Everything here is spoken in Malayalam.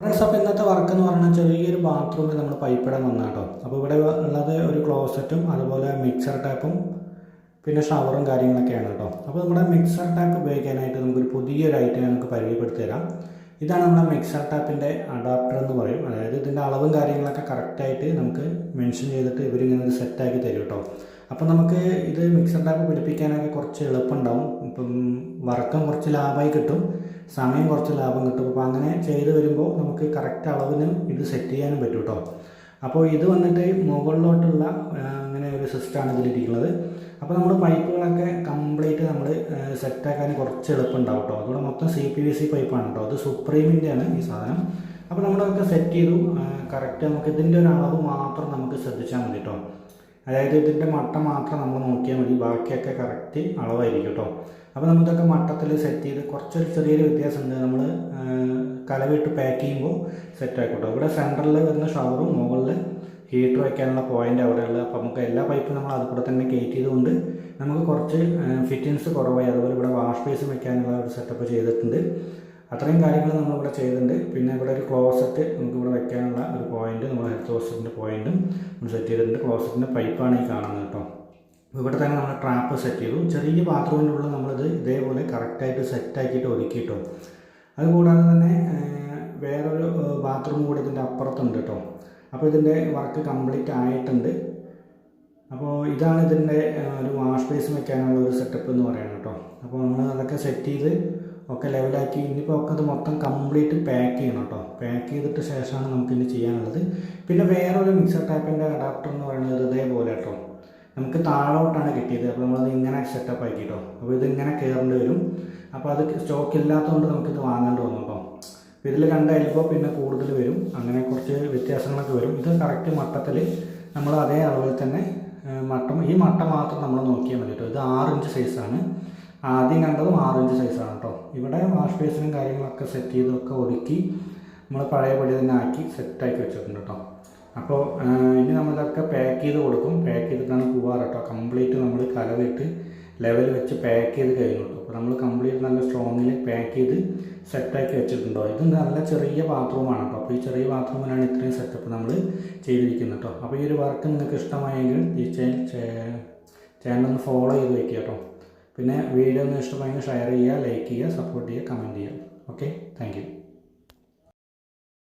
ഫ്രണ്ട്സ് അപ്പോൾ ഇന്നത്തെ വർക്ക് എന്ന് പറഞ്ഞാൽ ചെറിയൊരു ബാത്റൂമിൽ നമ്മൾ പൈപ്പിടാൻ വന്നാൽ കേട്ടോ അപ്പോൾ ഇവിടെ ഉള്ളത് ഒരു ക്ലോസറ്റും അതുപോലെ മിക്സർ ടാപ്പും പിന്നെ ഷവറും കാര്യങ്ങളൊക്കെയാണ് കേട്ടോ അപ്പോൾ നമ്മുടെ മിക്സർ ടാപ്പ് ഉപയോഗിക്കാനായിട്ട് നമുക്കൊരു പുതിയൊരു ഐറ്റം നമുക്ക് പരിചയപ്പെടുത്തി തരാം. ഇതാണ് നമ്മുടെ മിക്സർ ടാപ്പിന്റെ അഡാപ്റ്റർ എന്ന് പറയും. അതായത് ഇതിന്റെ അളവും കാര്യങ്ങളൊക്കെ കറക്റ്റായിട്ട് നമുക്ക് മെൻഷൻ ചെയ്തിട്ട് ഇവരിങ്ങനെ ഒരു സെറ്റാക്കി തരും കേട്ടോ അപ്പോൾ നമുക്ക് ഇത് മിക്സർ ടാപ്പ് പിടിപ്പിക്കാനൊക്കെ കുറച്ച് എളുപ്പമുണ്ടാവും. ഇപ്പം വർക്കും കുറച്ച് ലാഭമായി കിട്ടും. സമയം കുറച്ച് ലാഭം കിട്ടും. അപ്പോൾ അങ്ങനെ ചെയ്ത് വരുമ്പോൾ നമുക്ക് കറക്റ്റ് അളവിന് ഇത് സെറ്റ് ചെയ്യാനും പറ്റും കേട്ടോ അപ്പോൾ ഇത് വന്നിട്ട് മുകളിലോട്ടുള്ള അങ്ങനെ ഒരു സിസ്റ്റമാണ് ഇതിലിരിക്കുന്നത്. അപ്പോൾ നമ്മൾ പൈപ്പുകളൊക്കെ കംപ്ലീറ്റ് നമ്മൾ സെറ്റാക്കാൻ കുറച്ച് എളുപ്പമുണ്ടാവും കേട്ടോ അതുകൂടെ മൊത്തം സി പി വി സി പൈപ്പാണ് കേട്ടോ അത് സുപ്രീമിന്റെയാണ് ഈ സാധനം. അപ്പോൾ നമ്മളതൊക്കെ സെറ്റ് ചെയ്തു. കറക്റ്റ് നമുക്ക് ഇതിന്റെ ഒരു അളവ് മാത്രം നമുക്ക് ശ്രദ്ധിച്ചാൽ മതി കേട്ടോ അതായത് ഇതിന്റെ മട്ട മാത്രം നമ്മൾ നോക്കിയാൽ മതി. ബാക്കിയൊക്കെ കറക്റ്റ് അളവായിരിക്കും കേട്ടോ അപ്പോൾ നമുക്കൊക്കെ മട്ടത്തിൽ സെറ്റ് ചെയ്ത് കുറച്ചൊരു ചെറിയൊരു വ്യത്യാസമുണ്ട്. നമ്മൾ കലവിട്ട് പാക്ക് ചെയ്യുമ്പോൾ സെറ്റ് ആക്കും കേട്ടോ ഇവിടെ സെന്ററിൽ വരുന്ന ഷവറും മുകളിൽ ഹീറ്റർ വയ്ക്കാനുള്ള പോയിന്റ് അവിടെയുള്ള അപ്പോൾ നമുക്ക് എല്ലാ പൈപ്പും നമ്മൾ അതുപോലെ തന്നെ കയറ്റി ചെയ്തുകൊണ്ട് നമുക്ക് കുറച്ച് ഫിറ്റിങ്സ് കുറവായി. അതുപോലെ ഇവിടെ വാഷ് ബേസും വയ്ക്കാനുള്ള ഒരു സെറ്റപ്പ് ചെയ്തിട്ടുണ്ട്. അത്രയും കാര്യങ്ങൾ നമ്മളിവിടെ ചെയ്തിട്ടുണ്ട്. പിന്നെ ഇവിടെ ഒരു ക്ലോസറ്റ് നമുക്ക് ഇവിടെ വെക്കാനുള്ള ഒരു പോയിന്റ് നമ്മൾ ഹെൽത്ത് ഹോസ്പിറ്റലിന്റെ പോയിന്റും നമ്മൾ സെറ്റ് ചെയ്തിട്ടുണ്ട്. ക്ലോസറ്റിന്റെ പൈപ്പാണ് ഈ കാണുന്നത് കേട്ടോ. ഇവിടെ തന്നെ നമ്മൾ ട്രാപ്പ് സെറ്റ് ചെയ്തു. ചെറിയ ഉള്ളിൽ നമ്മളിത് ഇതേപോലെ കറക്റ്റായിട്ട് സെറ്റാക്കിയിട്ട് ഒരുക്കിയിട്ടു അതുകൂടാതെ തന്നെ വേറൊരു ബാത്റൂം കൂടി ഇതിന്റെ അപ്പുറത്തുണ്ട് കേട്ടോ അപ്പോൾ ഇതിന്റെ വർക്ക് കംപ്ലീറ്റ് ആയിട്ടുണ്ട്. അപ്പോൾ ഇതാണ് ഇതിന്റെ ഒരു വാഷ് ബേസ് വെക്കാനുള്ള ഒരു സെറ്റപ്പ് എന്ന് പറയുന്നത് കേട്ടോ അപ്പോൾ നമ്മൾ അതൊക്കെ സെറ്റ് ചെയ്ത് ഒക്കെ ലെവലാക്കി ഇനിയിപ്പോൾ ഒക്കെ അത് മൊത്തം കംപ്ലീറ്റ് പാക്ക് ചെയ്യണം കേട്ടോ പാക്ക് ചെയ്തിട്ട് ശേഷമാണ് നമുക്കിനി ചെയ്യാനുള്ളത്. പിന്നെ വേറൊരു മിക്സർ ടൈപ്പിന്റെ അഡാപ്റ്റർ എന്ന് പറയുന്നത് ഇതേപോലെ കേട്ടോ നമുക്ക് താഴോട്ടാണ് കിട്ടിയത്. അപ്പോൾ നമ്മളത് ഇങ്ങനെ സെറ്റപ്പ് ആക്കി കേട്ടോ അപ്പോൾ ഇതിങ്ങനെ കയറേണ്ടി വരും. അപ്പോൾ അത് സ്റ്റോക്ക് ഇല്ലാത്തതുകൊണ്ട് നമുക്കിത് വാങ്ങേണ്ടി വന്നു അപ്പം ഇതിൽ കണ്ടായിരിക്കുമ്പോൾ പിന്നെ കൂടുതൽ വരും. അങ്ങനെ കുറച്ച് വ്യത്യാസങ്ങളൊക്കെ വരും. ഇത് കറക്റ്റ് മട്ടത്തിൽ നമ്മൾ അതേ അളവിൽ തന്നെ മട്ടം ഈ മട്ടം മാത്രം നമ്മൾ നോക്കിയാൽ മതി കേട്ടോ ഇത് ആറ് ഇഞ്ച് സൈസാണ് ആദ്യം കണ്ടതും ആറ് ഇഞ്ച് സൈസാണ് കേട്ടോ ഇവിടെ വാഷ് ബേസിനും കാര്യങ്ങളൊക്കെ സെറ്റ് ചെയ്തൊക്കെ ഒതുക്കി നമ്മൾ പഴയപടി തന്നെ ആക്കി സെറ്റാക്കി വെച്ചിട്ടുണ്ട് കേട്ടോ അപ്പോൾ ഇനി നമ്മളിതൊക്കെ പാക്ക് ചെയ്ത് കൊടുക്കും. പാക്ക് ചെയ്തിട്ടാണ് പോവാറ് കേട്ടോ. കംപ്ലീറ്റ് നമ്മൾ കലവിട്ട് ലെവൽ വെച്ച് പാക്ക് ചെയ്ത് കഴിഞ്ഞു കേട്ടോ അപ്പോൾ നമ്മൾ കംപ്ലീറ്റ് നല്ല സ്ട്രോങ്ങിൽ പാക്ക് ചെയ്ത് സെറ്റാക്കി വെച്ചിട്ടുണ്ടോ? ഇത് നല്ല ചെറിയ ബാത്റൂമാണ് കേട്ടോ. അപ്പോൾ ഈ ചെറിയ ബാത്റൂമിനാണ് ഇത്രയും സെറ്റപ്പ് നമ്മൾ ചെയ്തിരിക്കുന്നത് കേട്ടോ. അപ്പോൾ ഈ ഒരു വർക്ക് നിങ്ങൾക്ക് ഇഷ്ടമായെങ്കിൽ ഈ ചാനൽ ഒന്ന് ഫോളോ ചെയ്ത് വെക്കുക കേട്ടോ. പിന്നെ വീഡിയോ ഒന്ന് ഇഷ്ടമായെങ്കിൽ ഷെയർ ചെയ്യുക ലൈക്ക് ചെയ്യുക സപ്പോർട്ട് ചെയ്യുക കമന്റ് ചെയ്യുക. Okay thank